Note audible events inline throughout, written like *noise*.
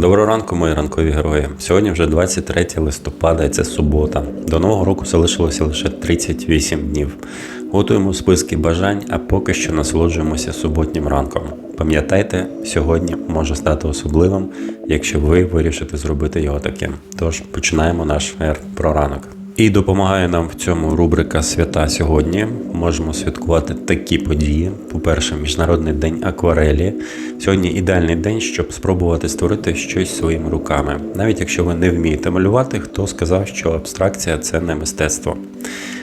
Доброго ранку, мої ранкові герої. Сьогодні вже 23 листопада, і це субота. До нового року залишилося лише 38 днів. Готуємо списки бажань, а поки що насолоджуємося суботнім ранком. Пам'ятайте, сьогодні може стати особливим, якщо ви вирішите зробити його таким. Тож починаємо наш ранок. І допомагає нам в цьому рубрика Свята сьогодні. Можемо святкувати такі події. По-перше, Міжнародний день акварелі. Сьогодні ідеальний день, щоб спробувати створити щось своїми руками. Навіть якщо ви не вмієте малювати, хто сказав, що абстракція це не мистецтво.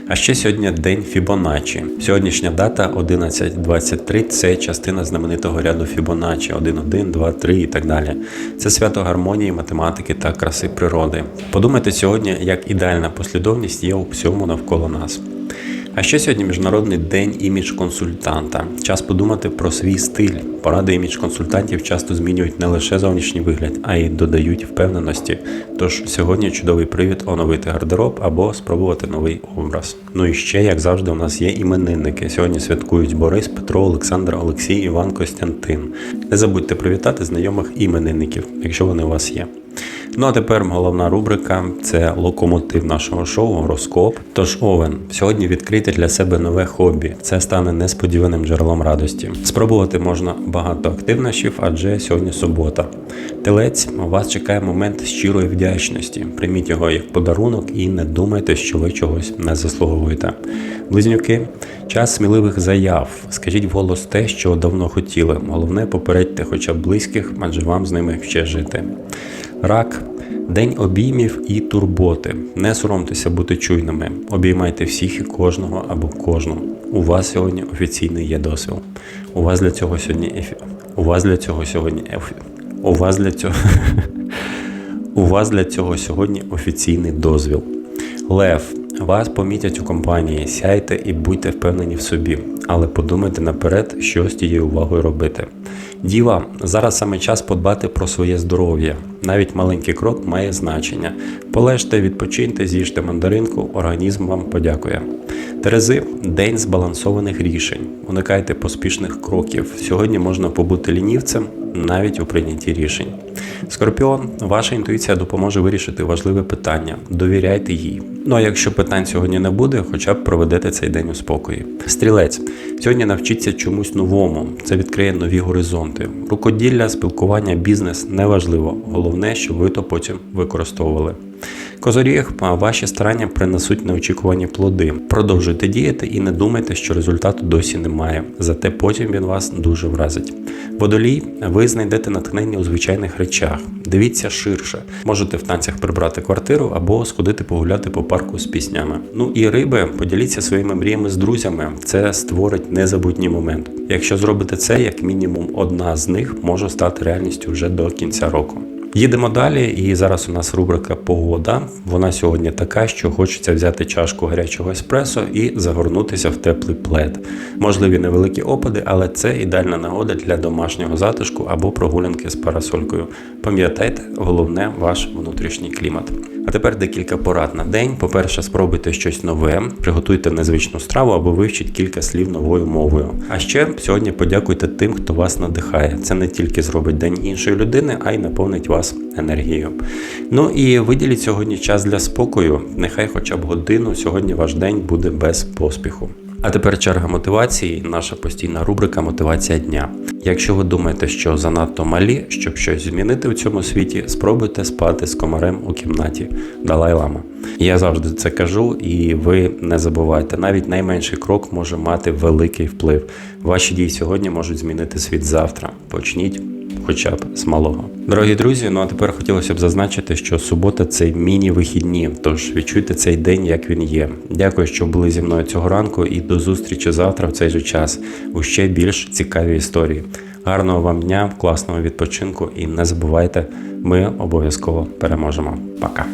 А ще сьогодні день Фібоначчі. Сьогоднішня дата 11.23 – це частина знаменитого ряду Фібоначчі 1, 1, 2, 3 і так далі. Це свято гармонії, математики та краси природи. Подумайте сьогодні, як ідеальна послідовність є у всьому навколо нас. А ще сьогодні міжнародний день імідж-консультанта. Час подумати про свій стиль. Поради імідж-консультантів часто змінюють не лише зовнішній вигляд, а й додають впевненості. Тож сьогодні чудовий привід оновити гардероб або спробувати новий образ. Ну і ще, як завжди, у нас є іменинники. Сьогодні святкують Борис, Петро, Олександр, Олексій, Іван, Костянтин. Не забудьте привітати знайомих іменинників, якщо вони у вас є. Ну а тепер головна рубрика це локомотив нашого шоу Гороскоп. Тож Овен, сьогодні відкрийте для себе нове хобі. Це стане несподіваним джерелом радості. Спробувати можна багато активнощів, адже сьогодні субота. Телець, вас чекає момент щирої вдячності. Прийміть його як подарунок і не думайте, що ви чогось не заслуговуєте. Близнюки, час сміливих заяв. Скажіть вголос те, що давно хотіли. Головне, попередьте хоча б близьких, адже вам з ними ще жити. Рак. День обіймів і турботи. Не соромтеся бути чуйними. Обіймайте всіх і кожного або кожну. У вас сьогодні офіційний є дозвіл. У вас для цього сьогодні ефі... У вас для цього сьогодні ефі... У вас для цього *laughs* У вас для цього сьогодні офіційний дозвіл. Лев. Вас помітять у компанії, сяйте і будьте впевнені в собі, але подумайте наперед, що з тією увагою робити. Діва, зараз саме час подбати про своє здоров'я. Навіть маленький крок має значення. Полежте, відпочиньте, з'їжте мандаринку, організм вам подякує. Терези день збалансованих рішень. Уникайте поспішних кроків. Сьогодні можна побути лінівцем навіть у прийнятті рішень. Скорпіон, ваша інтуїція допоможе вирішити важливе питання. Довіряйте їй. Ну а якщо питань сьогодні не буде, хоча б проведете цей день у спокої. Стрілець, сьогодні навчіться чомусь новому. Це відкриє нові горизонти. Рукоділля, спілкування, бізнес неважливо. Головне, щоб ви то потім використовували. Козоріг, ваші старання принесуть неочікувані плоди. Продовжуйте діяти і не думайте, що результату досі немає. Зате потім він вас дуже вразить. Водолій, ви знайдете натхнення у звичайних речах. Дивіться ширше. Можете в танцях прибрати квартиру або сходити погуляти по парку з піснями. Ну і риби, поділіться своїми мріями з друзями. Це створить незабутній момент. Якщо зробите це, як мінімум одна з них може стати реальністю вже до кінця року. Їдемо далі, і зараз у нас рубрика Погода. Вона сьогодні така, що хочеться взяти чашку гарячого еспресо і загорнутися в теплий плед. Можливі невеликі опади, але це ідеальна нагода для домашнього затишку або прогулянки з парасолькою. Пам'ятайте, головне ваш внутрішній клімат. А тепер декілька порад на день. По-перше, спробуйте щось нове, приготуйте незвичну страву або вивчіть кілька слів новою мовою. А ще сьогодні подякуйте тим, хто вас надихає. Це не тільки зробить день іншої людини, а й наповнить вас енергією. Ну і виділіть сьогодні час для спокою. Нехай хоча б годину сьогодні ваш день буде без поспіху. А тепер черга мотивації, наша постійна рубрика Мотивація дня. Якщо ви думаєте, що занадто малі, щоб щось змінити в цьому світі, спробуйте спати з комарем у кімнаті. Далай лама. Я завжди це кажу, і ви не забувайте, навіть найменший крок може мати великий вплив. Ваші дії сьогодні можуть змінити світ завтра. Почніть хоча б з малого. Дорогі друзі, ну а тепер хотілося б зазначити, що субота це міні-вихідні, тож відчуйте цей день, як він є. Дякую, що були зі мною цього ранку, і до зустрічі завтра в цей же час у ще більш цікавій історії. Гарного вам дня, класного відпочинку і не забувайте, ми обов'язково переможемо. Пока.